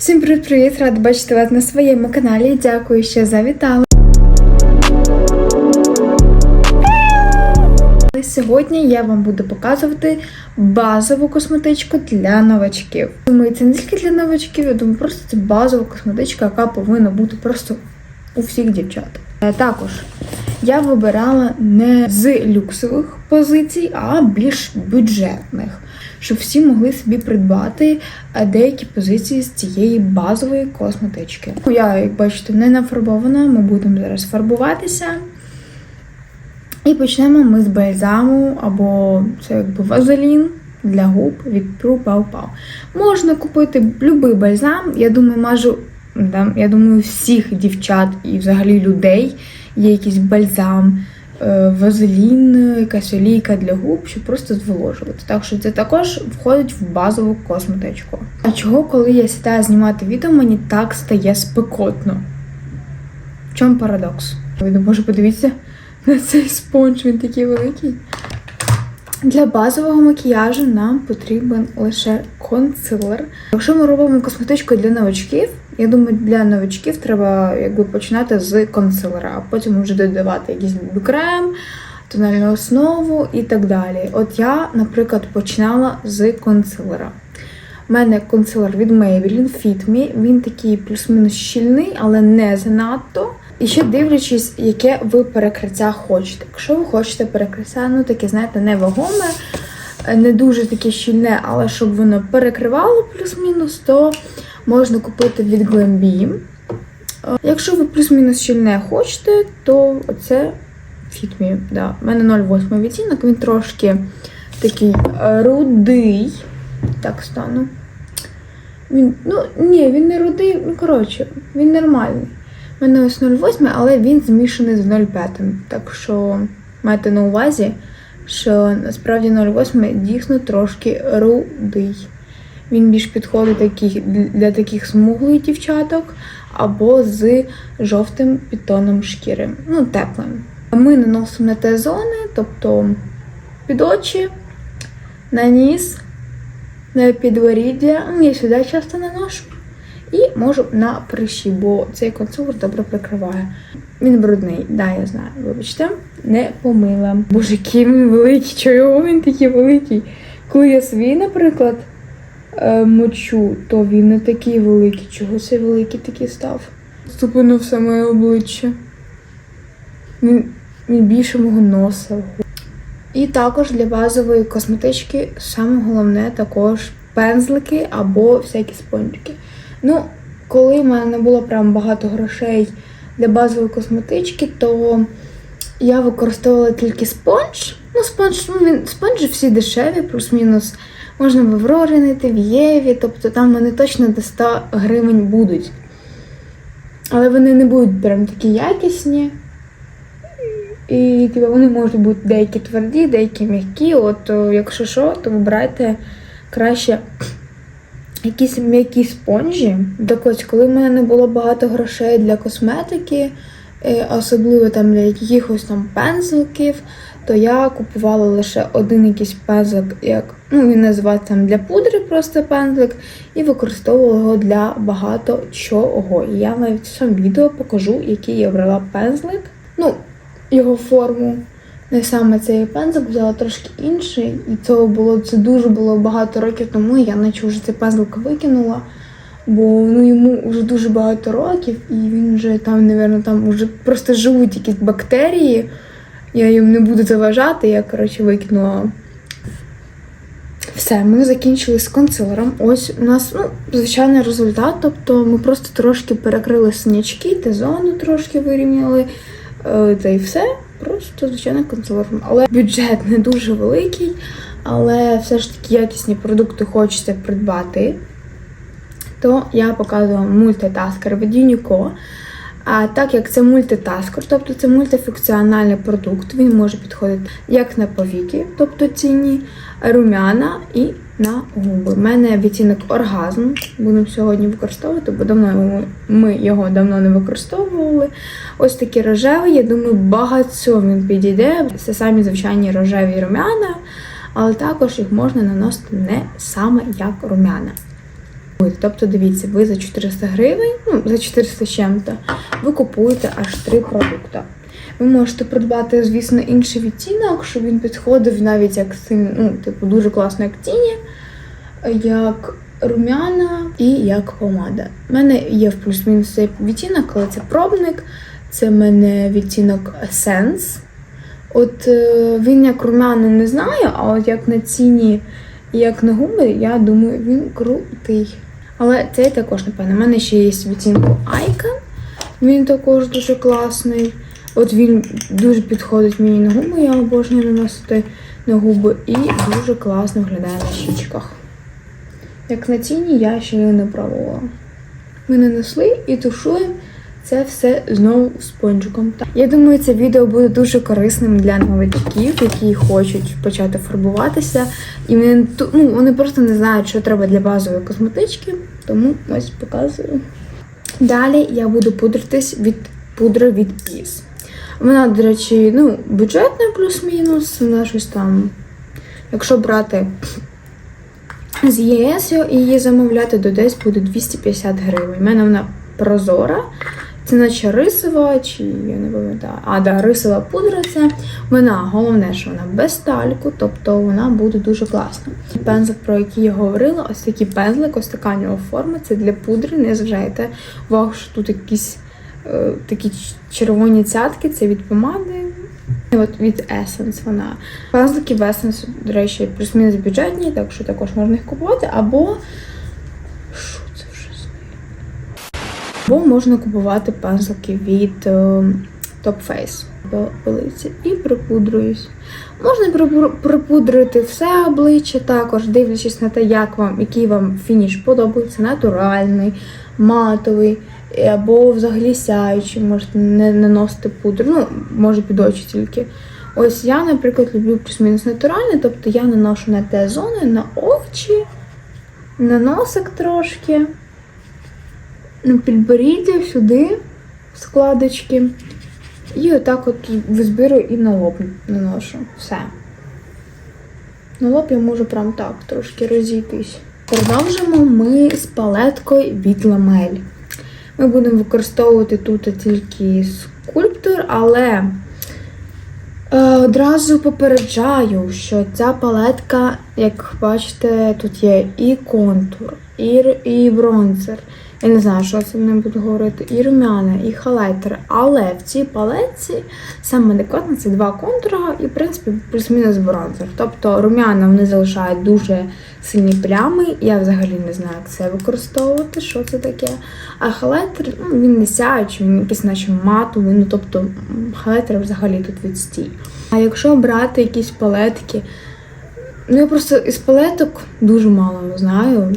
Всім привіт-привіт! Рада бачити вас на своєму каналі. Дякую, що завітали. Сьогодні я вам буду показувати базову косметичку для новачків. Думаю, це не тільки для новачків, я думаю, просто це базова косметичка, яка повинна бути просто у всіх дівчат. Е, Також я вибирала не з люксових позицій, а більш бюджетних, щоб всі могли собі придбати е, деякі позиції з цієї базової косметички. Я, як бачите, не нафарбована, ми будемо зараз фарбуватися. І почнемо ми з бальзаму або це якби вазелін для губ від True Pau Pau. Можна купити будь-який бальзам. Я думаю, майже я думаю, всіх дівчат і взагалі людей є якийсь бальзам, е, вазелін, якась олійка для губ, щоб просто зволожувати. Так що це також входить в базову косметичку. А чого, коли я сідаю знімати відео, мені так стає спекотно? В чому парадокс? Ви не може подивіться на цей спонж, він такий великий. Для базового макіяжу нам потрібен лише консилер. Якщо ми робимо косметичку для новачків, я думаю, для новачків треба якби починати з консилера, а потім вже додавати якийсь крем, тональну основу і так далі. От я, наприклад, починала з консилера. У мене консилер від Maybelline Fit Me. Він такий плюс-мінус щільний, але не занадто. І ще дивлячись, яке ви перекриття хочете. Якщо ви хочете перекриття, ну таке, знаєте, невагоме, не дуже таке щільне, але щоб воно перекривало плюс-мінус, то можна купити від Glambi. Якщо ви плюс-мінус щільне хочете, то це Me. Да. У мене 0,8 відтінок, він трошки такий е, рудий. Так стану. Він, ну, ні, він не рудий, ну коротше, він нормальний. У мене ось 0,8, але він змішаний з 0,5. Так що майте на увазі, що насправді 0,8 дійсно трошки рудий. Він більш підходить для таких смуглих дівчаток або з жовтим підтоном шкіри. Ну, теплим. Ми наносимо на те зони, тобто під очі, на ніс, на підборіддя. Ну, Я сюди часто наношу. І можу на прищі, бо цей консилер добре прикриває. Він брудний, да, я знаю. Вибачте, не помила. Боже, який він великий, чого він такий великий? Коли я свій, наприклад, е, мочу, то він не такий великий. Чого цей великий такий став? Ступинув все моє обличчя. Він, він більше мого носа. І також для базової косметички саме головне також пензлики або всякі спонжики. Ну, коли в мене не було прям багато грошей для базової косметички, то я використовувала тільки спонж. Ну, спонж, ну, він, спонжі всі дешеві, плюс-мінус. Можна в Аврорі знайти, в Єві, тобто там вони точно до 100 гривень будуть. Але вони не будуть прям такі якісні. І типу, вони можуть бути деякі тверді, деякі м'які. От якщо що, то вибирайте краще якісь м'які спонжі. Так ось, коли в мене не було багато грошей для косметики, е, особливо там для якихось там пензликів, то я купувала лише один якийсь пензлик, як ну він називається там для пудри, просто пензлик, і використовувала його для багато чого. І я навіть в цьому відео покажу, який я брала пензлик. Ну, його форму. Не саме цей пензлик взяла трошки інший, і цього було це дуже було багато років тому. Я наче вже цей пензлик викинула, бо ну йому вже дуже багато років, і він вже там, напевно, там вже просто живуть якісь бактерії. Я їм не буду заважати, я коротше викинула. Все, ми закінчили з консилером. Ось у нас ну, звичайний результат. Тобто ми просто трошки перекрили синячки, та зону трошки вирівняли. Е, Та й все. Просто звичайно консилером. Але бюджет не дуже великий, але все ж таки якісні продукти хочеться придбати. То я показую мультитаскер від Unico. А так як це мультитаскер, тобто це мультифункціональний продукт, він може підходити як на повіки, тобто ціні, рум'яна і на губи. У мене відтінок оргазм. Будемо сьогодні використовувати, бо давно ми, його давно не використовували. Ось такий рожевий, я думаю, багато він підійде. Це самі звичайні рожеві рум'яна, але також їх можна наносити не саме як рум'яна. Тобто, дивіться, ви за 400 гривень, ну за 400 з чим-то, ви купуєте аж три продукти. Ви можете придбати, звісно, інший відтінок, щоб він підходив навіть як ну, типу, дуже класно як тіні, як румяна і як помада. У мене є в плюс-мінус цей відтінок, але це пробник. Це в мене відтінок Essence. От е, він як румяний не знаю, а от як на ціні як на губи, я думаю, він крутий. Але цей також, напевно. У мене ще є відтінку Icon. Він також дуже класний. От він дуже підходить мені на губи, я обожнюю наносити на губи і дуже класно виглядає на щічках. Як на тіні я ще його не пробувала. Ми нанесли і тушуємо це все знову спонжиком. Я думаю, це відео буде дуже корисним для новачків, які хочуть почати фарбуватися. І вони, ну, вони просто не знають, що треба для базової косметички, тому ось показую. Далі я буду пудритись від пудри від Peace. Вона, до речі, ну, бюджетна плюс-мінус, вона щось там. Якщо брати з ЄС і її замовляти, то десь буде 250 гривень. У мене вона прозора. Це наче рисова, чи я не пам'ятаю. А, да, рисова пудра це. Вона головне, що вона без тальку, тобто вона буде дуже класна. Пензлик, про який я говорила, ось такий пензлик, ось така нього форма. Це для пудри. Не зважайте увагу, що тут якісь е, такі червоні цятки, це від помади. От від Essence вона. Пензлики в Essence, до речі, плюс-мінус бюджетні, так що також можна їх купувати. Або. Що це вже за або можна купувати пензлики від е, Top Face. По і припудруюсь. Можна припудрити все обличчя також, дивлячись на те, як вам, який вам фініш подобається, натуральний, матовий, е, або взагалі сяючий, можете не наносити пудру, ну, може під очі тільки. Ось я, наприклад, люблю плюс-мінус натуральний, тобто я наношу на те зони, на очі, на носик трошки підборіддя сюди складочки. І отак от визбираю і на лоб наношу. Все. На лоб я можу прям так трошки розійтись. Продовжимо ми з палеткою від ламель. Ми будемо використовувати тут тільки скульптор, але е, одразу попереджаю, що ця палетка, як бачите, тут є і контур, і бронзер. Я не знаю, що це не буду говорити, і румяна, і халайтер. Але в цій палетці саме адекватно це два контура і, в принципі, плюс-мінус бронзер. Тобто румяна вони залишають дуже сильні плями. Я взагалі не знаю, як це використовувати, що це таке. А халайтер, ну, він не сяючий, він якийсь наче матовий, ну тобто халайтер взагалі тут відстій. А якщо брати якісь палетки, ну я просто із палеток дуже мало знаю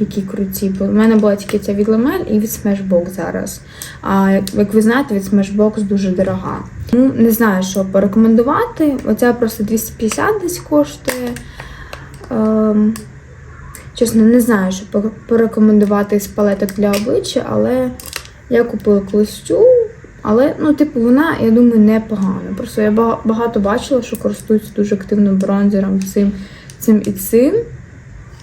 які круті. Бо в мене була тільки ця від Ламель і від Smashbox зараз. А як, ви знаєте, від Smashbox дуже дорога. Ну, не знаю, що порекомендувати. Оця просто 250 десь коштує. Ем, чесно, не знаю, що порекомендувати з палеток для обличчя, але я купила колись цю. Але, ну, типу, вона, я думаю, непогана. Просто я багато бачила, що користуються дуже активно бронзером цим, цим і цим.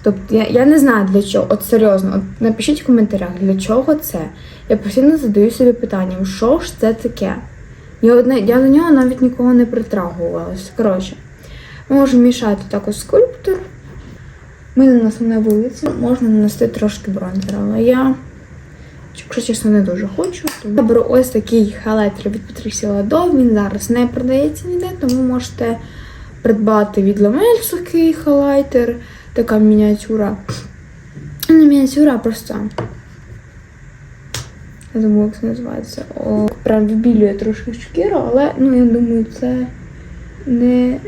Тобто я, я не знаю для чого. От серйозно, от напишіть в коментарях, для чого це. Я постійно задаю собі питанням, що ж це таке? Я, одне, я до нього навіть нікого не притрагувалася. Коротше, ми можемо мішати також скульптор. Ми на вулиці, можна нанести трошки бронзера, але я, якщо чесно, не дуже хочу. Я беру ось такий хайлайтер від Patricia Ladо, він зараз не продається ніде, тому можете придбати від Ламель сухий хайлайтер, така мініатюра. Не мініатюра, а просто. Я забула, як це називається. О, прям вибілює трошки шкіру, але ну я думаю, це не.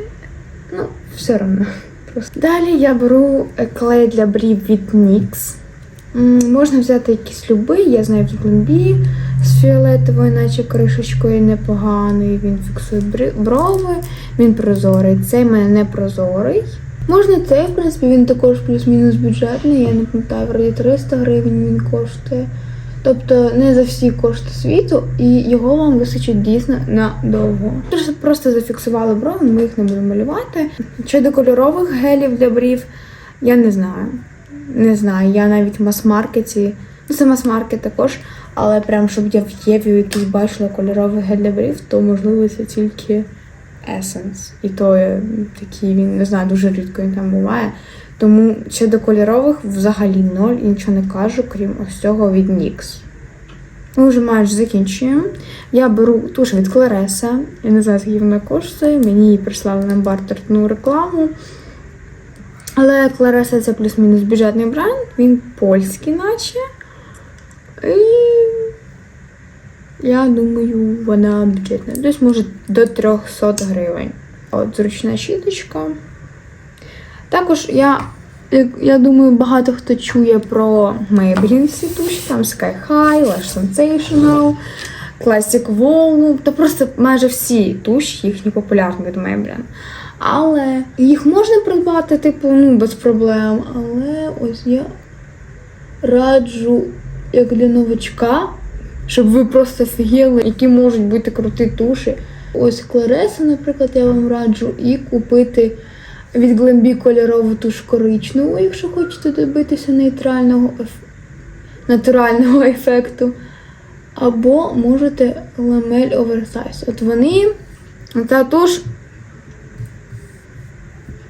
Ну, все одно. Просто. Далі я беру е, клей для брів від NYX. Можна взяти якийсь любий, я знаю в Глумбі з фіолетовою, наче кришечкою непоганий. Він фіксує брови, він прозорий. Цей в мене не прозорий. Можна цей, в принципі, він також плюс-мінус бюджетний, я не пам'ятаю, вроді 300 гривень він коштує. Тобто не за всі кошти світу, і його вам вистачить дійсно надовго. Просто- Просто зафіксували брови, ми їх не будемо малювати. Щодо кольорових гелів для брів, я не знаю. не знаю, я навіть в мас-маркеті, ну це мас-маркет також, але прям щоб я в Єві якийсь бачила кольоровий гель для брів, то можливо це тільки Essence. І то е, такий він, не знаю, дуже рідко він там буває. Тому щодо кольорових взагалі ноль і нічого не кажу, крім ось цього від NYX. Ми вже майже закінчуємо. Я беру туш від Клареса. Я не знаю, скільки вона коштує. Мені її прислали на бартерну рекламу. Але Клареса це плюс-мінус бюджетний бренд, він польський, наче. І я думаю, вона бюджетна. Десь може до 300 гривень. От зручна щіточка. Також я, я думаю, багато хто чує про всі туші, там Sky High, Lash Sensational, Classic Volume, та просто майже всі туші їхні популярні від Maybelline. Але їх можна придбати, типу, ну, без проблем. Але ось я раджу, як для новачка, щоб ви просто офігели, які можуть бути круті туші. Ось Клареса, наприклад, я вам раджу і купити від Glambi кольорову туш коричневу, якщо хочете добитися нейтрального натурального ефекту. Або можете ламель Oversize. От вони, та туш,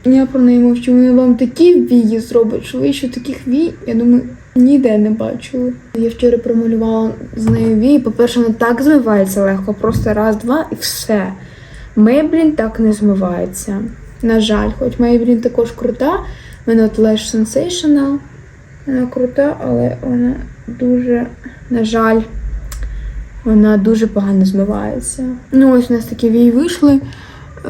я про неї мовчу, вони вам такі вії зроблять, що ви ще таких вій, я думаю, ніде не бачили. Я вчора промалювала з нею вії. По-перше, вона так змивається легко, просто раз-два і все. Мейблін так не змивається. На жаль, хоч Мейблін також крута. У мене от Lash Sensational. Вона крута, але вона дуже, на жаль, вона дуже погано змивається. Ну, ось у нас такі вії вийшли.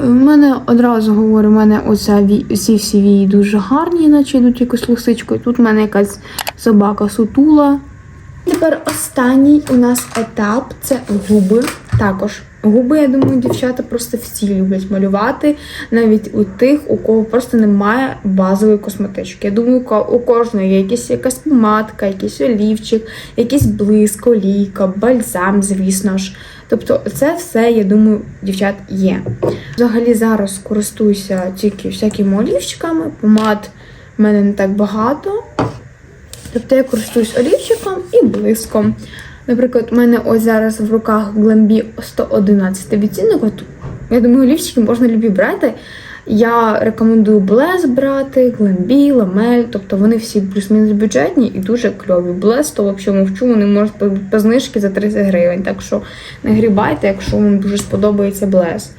У мене одразу говорю, у мене оця ці всі вії дуже гарні, наче йдуть якось лисичкою. Тут в мене якась собака сутула. Тепер останній у нас етап це губи. Також губи, я думаю, дівчата просто всі люблять малювати, навіть у тих, у кого просто немає базової косметички. Я думаю, у кожної є якась, якась помадка, якийсь олівчик, якийсь блиск, олійка, бальзам, звісно ж. Тобто, це все, я думаю, дівчат є. Взагалі зараз користуюся тільки всякими олівчиками, помад в мене не так багато. Тобто я користуюсь олівчиком і блиском. Наприклад, у мене ось зараз в руках Glambi 111 відтінок. От, я думаю, олівчики можна любі брати. Я рекомендую Блес брати, Glambi, Ламель, тобто вони всі плюс-мінус бюджетні і дуже кльові. Блес, то взагалі мовчу, вони можуть по, знижці за 30 гривень. Так що не грібайте, якщо вам дуже сподобається Блес.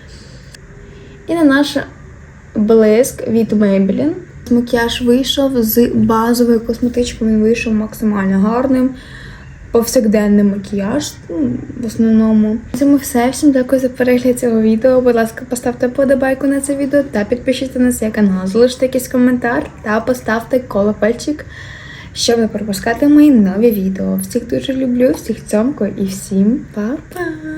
І на наш блиск від Maybelline. Макіяж вийшов з базовою косметичкою, він вийшов максимально гарним. Повсякденний макіяж, ну, в основному. На цьому все. Всім дякую за перегляд цього відео. Будь ласка, поставте подобайку на це відео та підпишіться на цей канал. Залиште якийсь коментар та поставте колокольчик, щоб не пропускати мої нові відео. Всіх дуже люблю, всіх цьомку і всім па-па!